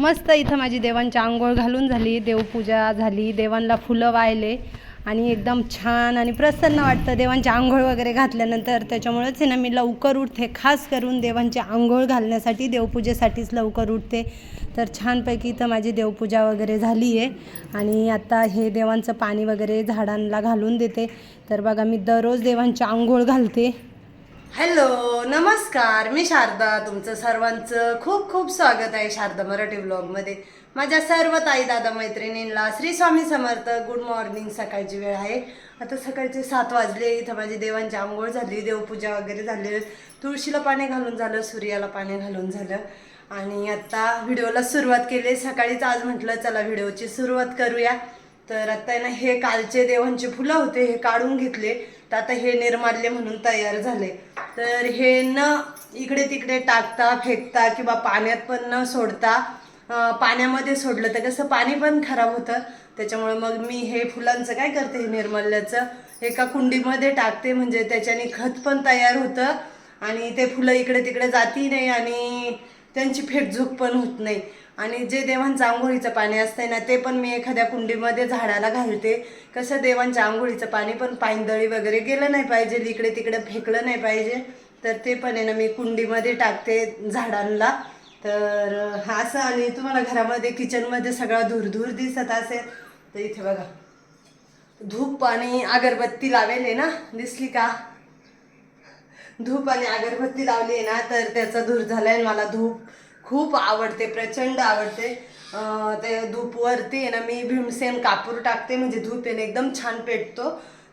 मस्त इथं माझी देवांची आंघोळ घालून झाली देवपूजा झाली देवांना फुलं वाहिले आणि एकदम छान आणि प्रसन्न वाटतं देवांची आंघोळ वगैरे घातल्यानंतर. त्याच्यामुळेच आहे ना मी लवकर उठते. खास करून देवांची आंघोळ घालण्यासाठी देवपूजेसाठीच लवकर उठते. तर छानपैकी इथं माझी देवपूजा वगैरे झाली आहे आणि आता हे देवांचं पाणी वगैरे झाडांना घालून देते. तर बघा मी दररोज देवांची आंघोळ घालते. हॅलो नमस्कार. मी शारदा तुमचं सर्वांचं खूप खूप स्वागत आहे शारदा मराठी ब्लॉगमध्ये. माझ्या सर्व ताई दादा मैत्रिणींना श्री स्वामी समर्थ गुड मॉर्निंग सकाळची वेळ आहे. आता सकाळचे सात वाजले इथं माझी देवांची आंघोळ झाली देवपूजा वगैरे झाली. तुळशीला पाणी घालून झालं सूर्याला पाणी घालून झालं. आणि आत्ता व्हिडिओला सुरुवात केली. सकाळीच आज म्हटलं चला व्हिडिओची सुरुवात करूया. तर आत्ता आहे ना हे कालचे देवांचे फुलं होते हे काढून घेतले. तर आता हे निर्माल्य म्हणून तयार झाले. तर हे न इकडे तिकडे टाकता फेकता किंवा पाण्यात पण न सोडता पाण्यामध्ये सोडलं तर कसं पाणी पण खराब होतं. त्याच्यामुळे मग मी हे फुलांचं काय करते हे निर्माल्याचं? एका कुंडीमध्ये टाकते म्हणजे त्याच्याने खत पण तयार होतं आणि ते फुलं इकडे तिकडे जाती नाही आणि त्यांची फेकझूक पण होत नाही. आणि जे देवांचं आंघोळीचं पाणी असतंय ना ते पण मी एखाद्या कुंडीमध्ये झाडाला घालते. कसं देवांच्या आंघोळीचं पाणी पण पायंदळी वगैरे गेलं नाही पाहिजे इकडे तिकडे फेकलं नाही पाहिजे तर ते पण आहे ना मी कुंडीमध्ये टाकते झाडांना तर हा असं आणि तुम्हाला घरामध्ये किचनमध्ये सगळा धूरधूर दिसत असेल तर इथे बघा. धूप आणि अगरबत्ती लावेल आहे ना दिसली का? धूप आणि अगरबत्ती लावली आहे ना तर त्याचा धूर झालाय आणि मला धूप खूप आवडते प्रचंड आवडते. ते धूपवरती आहे ना मी भीमसेन कापूर टाकते म्हणजे धूप आहे ना एकदम छान पेटतो.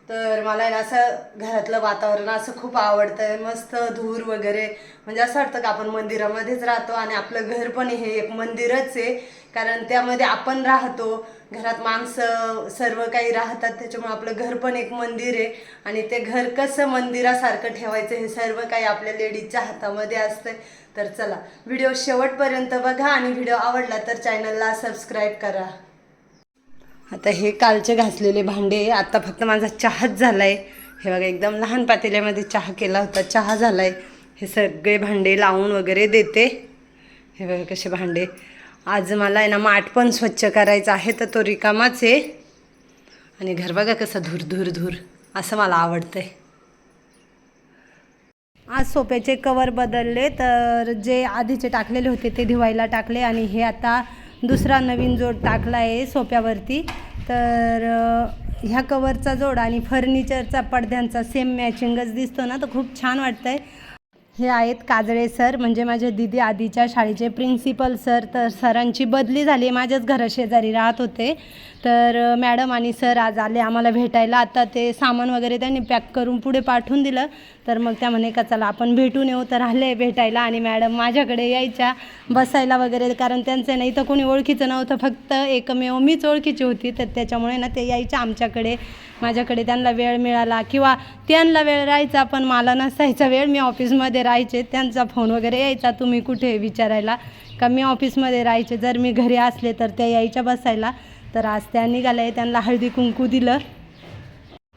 तर मला आहे ना असं घरातलं वातावरण असं खूप आवडतं आहे मस्त धूर वगैरे. म्हणजे असं वाटतं का आपण मंदिरामध्येच राहतो आणि आपलं घर पण हे एक मंदिरच आहे. कारण त्यामध्ये आपण राहतो घरात माणसं सर्व काही राहतात त्याच्यामुळे आपलं घर पण एक मंदिर आहे. आणि ते घर कसं मंदिरासारखं ठेवायचं हे सर्व काही आपल्या लेडीजच्या हातामध्ये असतंय. तर चला व्हिडिओ शेवटपर्यंत बघा आणि व्हिडिओ आवडला तर चॅनलला सबस्क्राईब करा. आता हे कालचे घासलेले भांडे आता फक्त माझा चहाच झाला आहे हे बघा एकदम लहान पातेल्यामध्ये चहा केला होता चहा झाला आहे हे सगळे भांडे लावून वगैरे देते. हे बघा कसे भांडे. आज मला आहे ना माठ पण स्वच्छ करायचा आहे तर तो रिकामाच आहे. आणि घर बघा कसं धूर धूर धूर असं मला आवडतंय. आज सोप्याचे कवर बदलले तर जे आधीचे टाकलेले होते ते धुवायला टाकले आणि हे आता दुसरा नवीन जोड टाकला आहे सोप्यावरती. तर ह्या कवरचा जोड आणि फर्निचरचा पडद्यांचा सेम मॅचिंगच दिसतो ना तर खूप छान वाटतं आहे हे आहेत काजळे सर म्हणजे माझ्या दिदी आधीच्या शाळेचे प्रिन्सिपल सर तर सरांची बदली झाली. माझ्याच घराशेजारी राहत होते. तर मॅडम आणि सर आज आले आम्हाला भेटायला. आता ते सामान वगैरे त्यांनी पॅक करून पुढे पाठवून दिलं. तर मग त्या म्हणे का चला आपण भेटून येऊ. तर आले भेटायला आणि मॅडम माझ्याकडे यायच्या बसायला वगैरे. कारण त्यांचं नाही तर कोणी ओळखीचं नव्हतं. फक्त एकमेव मीच ओळखीची होती. तर त्याच्यामुळे ना ते यायच्या आमच्याकडे. माझ्याकडे त्यांना वेळ मिळाला किंवा त्यांना वेळ राहायचा पण मला नसायचा वेळ. मी ऑफिसमध्ये राहायचे. त्यांचा फोन वगैरे यायचा तुम्ही कुठे आहे?" विचारायला. का मी ऑफिसमध्ये राहायचे. जर मी घरी असले तर त्या यायच्या बसायला. तर आज त्या निघाल्या त्यांना हळदी कुंकू दिलं.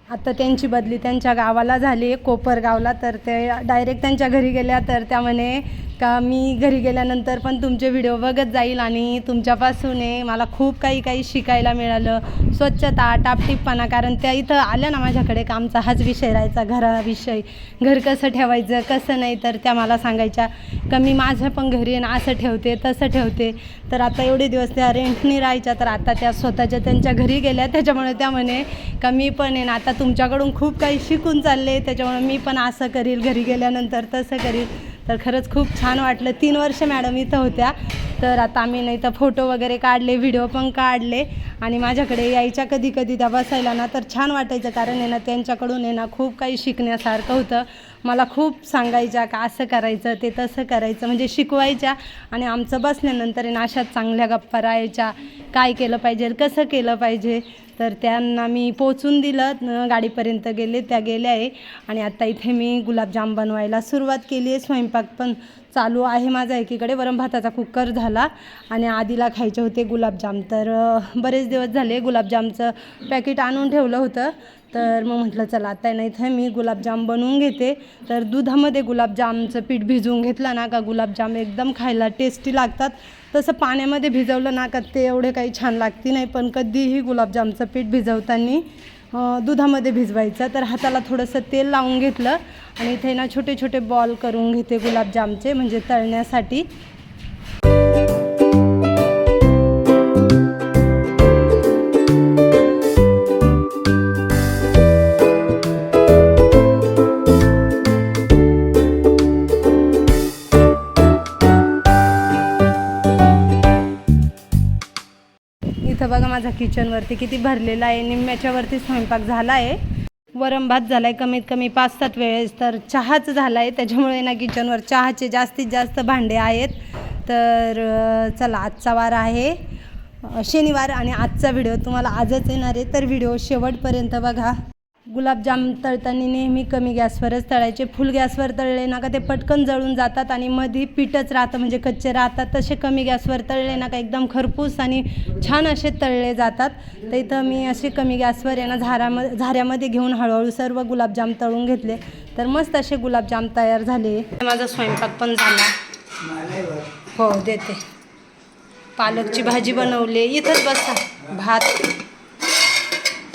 आता त्यांची बदली त्यांच्या गावाला झाली कोपरगावला. तर ते डायरेक्ट त्यांच्या घरी गेल्या तर त्या म्हणे का? मी घरी गेल्यानंतर पण तुमचे व्हिडिओ बघत जाईल आणि तुमच्यापासून आहे मला खूप काही काही शिकायला मिळालं. स्वच्छता टापटीपणा कारण त्या इथं आल्या ना माझ्याकडे का आमचा हाच विषय राहायचा घराविषयी घर कसं ठेवायचं कसं नाही तर त्या मला सांगायच्या का मी माझं पण घरी आहे ना असं ठेवते तसं ठेवते. तर आता एवढे दिवस त्या रेंटनी राहायच्या तर आता त्या स्वतःच्या त्यांच्या घरी गेल्या. त्याच्यामुळे त्या म्हणे का मी पण आहे ना आता तुमच्याकडून खूप काही शिकून चालले त्याच्यामुळे मी पण असं करील घरी गेल्यानंतर तसं करील. तर खरंच खूप छान वाटलं. तीन वर्ष मॅडम इथं होत्या. तर आता आम्ही नाही तर फोटो वगैरे काढले व्हिडिओ पण काढले. आणि माझ्याकडे यायच्या कधी कधी त्या बसायला ना तर छान वाटायचं. कारण आहे ना त्यांच्याकडून आहे ना खूप काही शिकण्यासारखं होतं. मला खूप सांगायच्या का असं करायचं ते तसं करायचं. म्हणजे शिकवायच्या आणि आमचं बसल्यानंतर आहे ना अशा चांगल्या गप्पा राहायच्या. काय केलं पाहिजे कसं केलं पाहिजे. तर त्यांना मी पोचून दिलं. गाडीपर्यंत गेले त्या गेल्या आहे. आणि आता इथे मी गुलाबजाम बनवायला सुरुवात केली आहे. स्वयंपाक पण चालू आहे माझा एकीकडे. वरण भाताचा कुकर झाला आणि आधीला खायचे होते गुलाबजाम. तर बरेच दिवस झाले गुलाबजामचं पॅकेट आणून ठेवलं होतं. तर मग म्हटलं चला आता नाही इथं मी गुलाबजाम बनवून घेते. तर दुधामध्ये गुलाबजामचं पीठ भिजवून घेतलं ना का गुलाबजाम एकदम खायला टेस्टी लागतात. तसं पाण्यामध्ये भिजवलं ना का ते एवढे काही छान लागते नाही. पण कधीही गुलाबजामचं पीठ भिजवताना दुधामध्ये भिजवायचं. तर हाताला थोडंसं तेल लावून घेतलं. आणि इथे ना छोटे छोटे बॉल करून घेते गुलाबजामचे म्हणजे तळण्यासाठी. किचनवरती किती भरलेला आहे निम्म्याच्यावरती स्वयंपाक झाला आहे वरम भात झाला आहे कमीत कमी पाच सात वेळेस तर चहाच झाला आहे त्याच्यामुळे ना किचनवर चहाचे जास्तीत जास्त भांडे आहेत. तर चला आजचा वार आहे. शनिवार आणि आजचा व्हिडिओ तुम्हाला आजच येणार आहे तर व्हिडिओ शेवटपर्यंत बघा. गुलाबजाम तळताना नेहमी कमी गॅसवरच तळायचे. फुल गॅसवर तळले ना का ते पटकन जळून जातात आणि मध्ये पीठच राहतं म्हणजे कच्चे राहतात तसे कमी गॅसवर तळले ना का एकदम खरपूस आणि छान असे तळले जातात. तर इथं मी असे कमी गॅसवर आहे ना झाऱ्यामध्ये झाऱ्यामध्ये घेऊन हळूहळू सर्व गुलाबजाम तळून घेतले. तर मस्त असे गुलाबजाम तयार झाले. माझा स्वयंपाक पण झाला. हो देते. पालकची भाजी बनवली. इथंच बसा. भात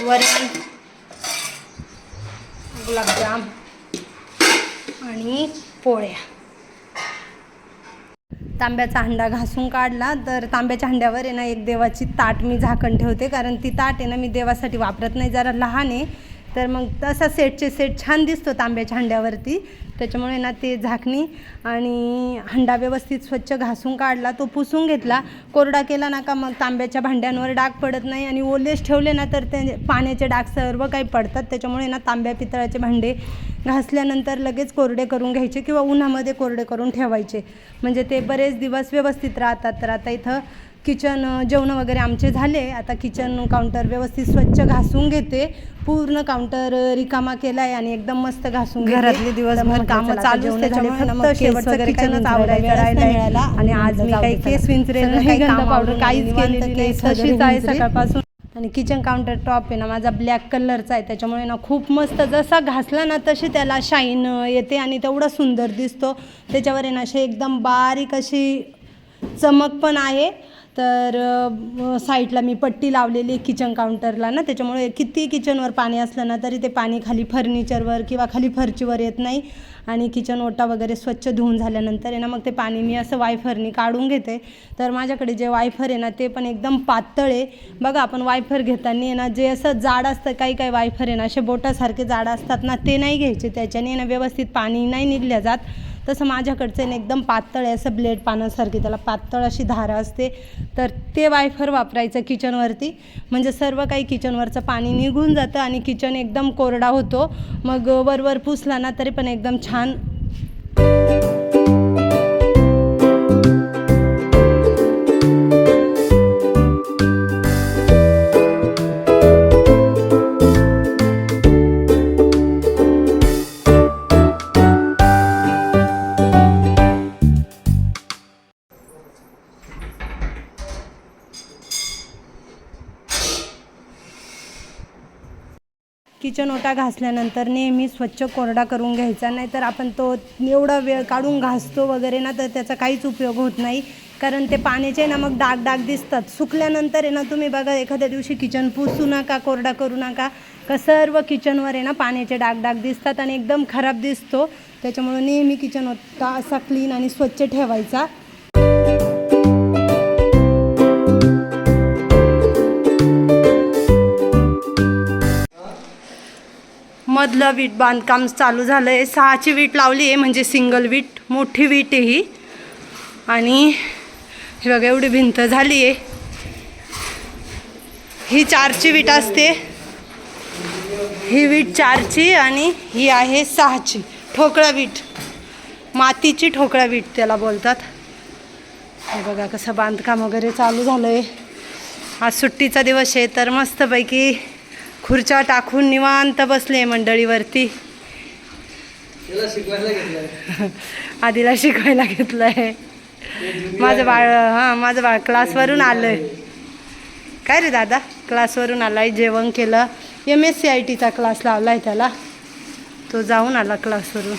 वरण. गुलाबजाम आणि पोळ्या. तांब्याचा हंडा घासून काढला. तर तांब्याच्या हंड्यावर आहे ना एक देवाची ताट मी झाकण ठेवते. कारण ती ताट आहे ना मी देवासाठी वापरत नाही. जरा लहान आहे. तर मग तसा सेटचे सेट छान दिसतो तांब्याच्या हंड्यावरती. त्याच्यामुळे ना ते झाकणी आणि हंडा व्यवस्थित स्वच्छ घासून काढला तो पुसून घेतला. कोरडा केला ना का मग तांब्याच्या भांड्यांवर डाग पडत नाही आणि ओलेच ठेवले ना तर ते पाण्याचे डाग सर्व काही पडतात. त्याच्यामुळे ना तांब्या पितळाचे भांडे घासल्यानंतर लगेच कोरडे करून घ्यायचे किंवा उन्हामध्ये कोरडे करून ठेवायचे. म्हणजे ते बरेच दिवस व्यवस्थित राहतात. तर आता इथं किचन जेवण वगैरे आमचे झाले आता किचन काउंटर व्यवस्थित स्वच्छ घासून घेते पूर्ण काउंटर रिकामा केलाय आणि एकदम मस्त घासून. घरातले दिवसभर कामं चला, किचनच आणि आज मी काही केस. विंचरेल पावडर काहीच केलेली नाही, तशीच आहे. सकाळपासून. आणि किचन काउंटर टॉप आहे ना माझा ब्लॅक कलरचा आहे त्याच्यामुळे ना खूप मस्त जसा घासला ना तशी त्याला शाईन येते आणि तेवढा सुंदर दिसतो त्याच्यावर आहे ना अशी एकदम बारीक अशी चमक पण आहे तर साईडला मी पट्टी लावलेली किचन काउंटरला ना त्याच्यामुळे किती किचनवर पाणी असलं ना तरी ते पाणी खाली फर्निचरवर किंवा खाली फरचीवर येत नाही. आणि किचन ओटा वगैरे स्वच्छ धुवून झाल्यानंतर आहे ना मग ते पाणी मी असं वायफरनी काढून घेते. तर माझ्याकडे जे वायफर आहे ना ते पण एकदम पातळ आहे. बघा आपण वायफर घेताना आहे ना जे असं जाड असतं काही काही वायफर आहे ना असे बोटासारखे जाड असतात ना ते नाही घ्यायचे. त्याच्याने ना व्यवस्थित पाणी नाही निघल्या जात. तसं माझ्याकडचं एकदम पातळ आहे असं ब्लेड पानासारखी त्याला पातळ अशी धारा असते. तर ते वायफर वापरायचं किचनवरती. म्हणजे सर्व काही किचनवरचं पाणी निघून जातं आणि किचन एकदम कोरडा होतो. मग वरवर पुसला ना तरी पण एकदम छान. किचन ओटा घासल्यानंतर नेहमी स्वच्छ कोरडा करून घ्यायचा नाहीतर आपण तो एवढा वेळ काढून घासतो वगैरे ना तर त्याचा काहीच उपयोग होत नाही. कारण ते पाण्याचे ना मग डाग डाग दिसतात. सुकल्यानंतर आहे ना तुम्ही बघा एखाद्या दिवशी किचन पुसू नका कोरडा करू नका. का सर्व किचनवर आहे ना पाण्याचे डाग डाग दिसतात आणि एकदम खराब दिसतो. त्याच्यामुळे नेहमी किचन होता असा क्लीन आणि स्वच्छ ठेवायचा. मधलं वीट बांधकाम चालू झालं आहे सहाची वीट लावली आहे म्हणजे सिंगल वीट मोठी वीट आहे ही. आणि हे बघा एवढी भिंत झाली आहे ही चारची वीट असते. ही वीट चारची आणि ही आहे सहाची. ठोकळा वीट. मातीची ठोकळा वीट त्याला बोलतात. हे बघा कसं बांधकाम वगैरे चालू झालं आहे आज सुट्टीचा दिवस आहे तर मस्तपैकी खुर्च्या टाकून निवांत बसले मंडळीवरती. त्याला शिकवायला घेतलं आधीला शिकवायला घेतलंय. माझं बाळ हां माझं बाळ क्लासवरून आलंय. काय रे दादा? क्लासवरून आलाय जेवण केलं. एम एस सी आय टीचा क्लास लावलाय त्याला. तो जाऊन आला क्लासवरून.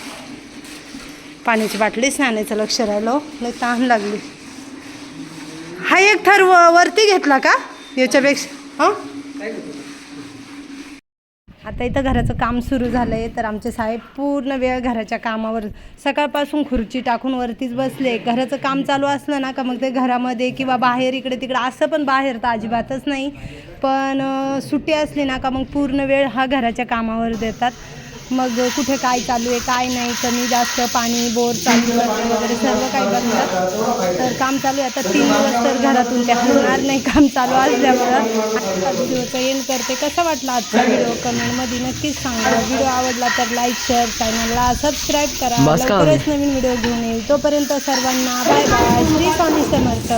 पाण्याची बाटलीच नाही आणायचं लक्ष राहिलं. लय तहान लागली. हा एक थर व- वरती घेतला का? याच्यापेक्षा हां? आता इथं घराचं काम सुरू झालं आहे तर आमचे साहेब पूर्ण वेळ घराच्या कामावर सकाळपासून खुर्ची टाकून वरतीच बसले. घराचं काम चालू असलं ना का मग ते घरामध्ये किंवा बाहेर इकडे तिकडे असं पण बाहेर तर अजिबातच नाही. पण सुट्टी असली ना का मग पूर्ण वेळ हा घराच्या कामावर देतात. मग कुठे काय चालू आहे काय नाही कमी जास्त पाणी बोर चालू वगैरे वगैरे सर्व काही बघतात तर काम चालू आहे. आता तीन दिवस तर घरातून त्या होणार नाही काम चालू असल्यामुळं. व्हिडिओचं एंड करते. कसा वाटला आजचा व्हिडिओ? कमेंटमध्ये नक्कीच सांगा. व्हिडिओ आवडला तर लाईक शेअर चॅनलला सबस्क्राईब करा. लवकरच नवीन व्हिडिओ घेऊन येईल. तोपर्यंत सर्वांना बाय बाय श्री स्वामी समर्थ.